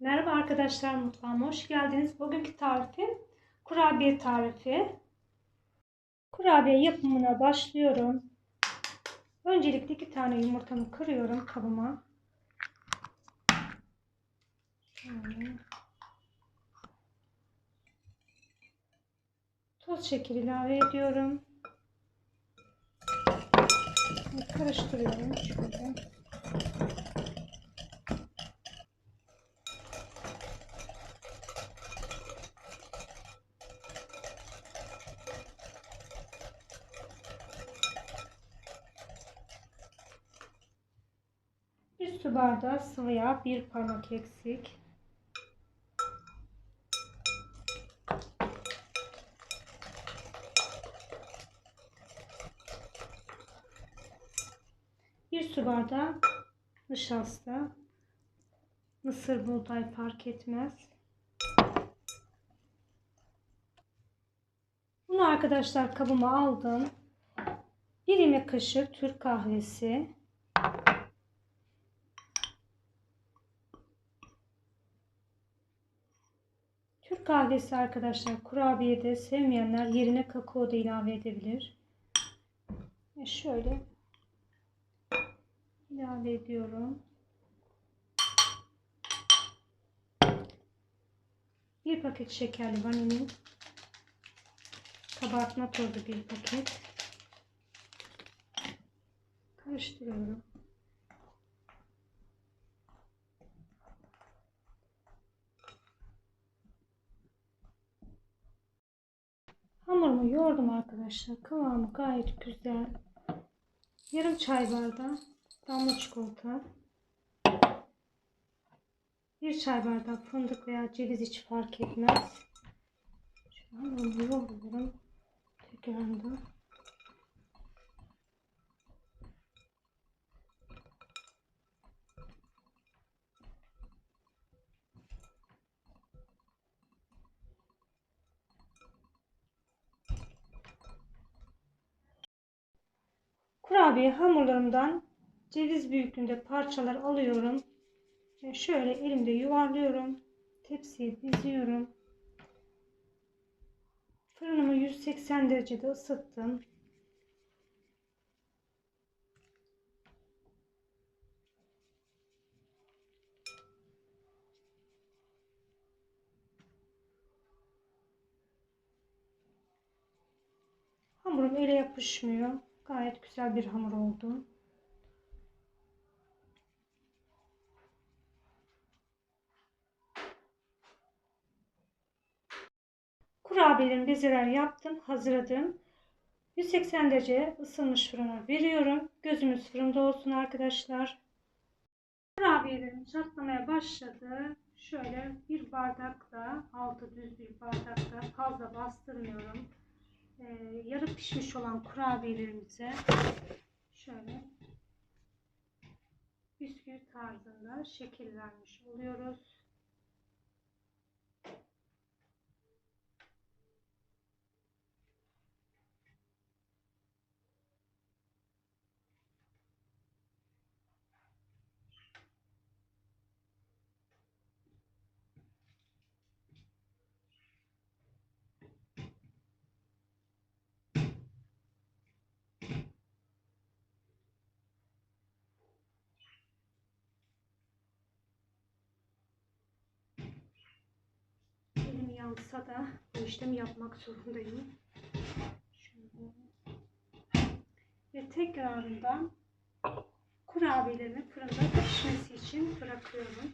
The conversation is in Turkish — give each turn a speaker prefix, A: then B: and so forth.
A: Merhaba arkadaşlar mutfağıma hoş geldiniz. Bugünkü tarifim kurabiye tarifi. Kurabiye yapımına başlıyorum. Öncelikle iki tane yumurtamı kırıyorum kabıma. Şöyle. Toz şeker ilave ediyorum. Karıştırıyorum şöyle. Su bardağı sıvı yağ, bir parmak eksik. Bir su bardağı nişasta. Mısır buğday fark etmez. Bunu arkadaşlar kabıma aldım. Bir yemek kaşığı Türk kahvesi. Türk kahvesi arkadaşlar kurabiyede sevmeyenler yerine kakao da ilave edebilir. Ve şöyle ilave ediyorum. Bir paket şekerli vanilin. Kabartma tozu bir paket. Karıştırıyorum. Hamurumu yoğurdum arkadaşlar. Kıvamı gayet güzel. Yarım çay bardağı damla çikolata. Bir çay bardağı fındık veya ceviz içi fark etmez. Şu hamurumu yoğuruyorum. Tekrardan. Kurabiye hamurlarımdan ceviz büyüklüğünde parçalar alıyorum. Ve şöyle elimde yuvarlıyorum. Tepsiye diziyorum. Fırınımı 180 derecede ısıttım. Hamurum ele yapışmıyor. Gayet güzel bir hamur oldu. Kurabiyelerin bezeler yaptım, hazırladım. 180 derece ısınmış fırına veriyorum. Gözümüz fırında olsun arkadaşlar. Kurabiyelerim çatlamaya başladı. Şöyle bir bardakla, altı düz bir bardakla fazla bastırmıyorum. Ee, yarı pişmiş olan kurabiyelerimize şöyle bisküvi tarzında şekil vermiş oluyoruz. Yansa da bu işlemi yapmak zorundayım. Şöyle. Ve tekrarından kurabiyelerimi fırında pişmesi için bırakıyorum.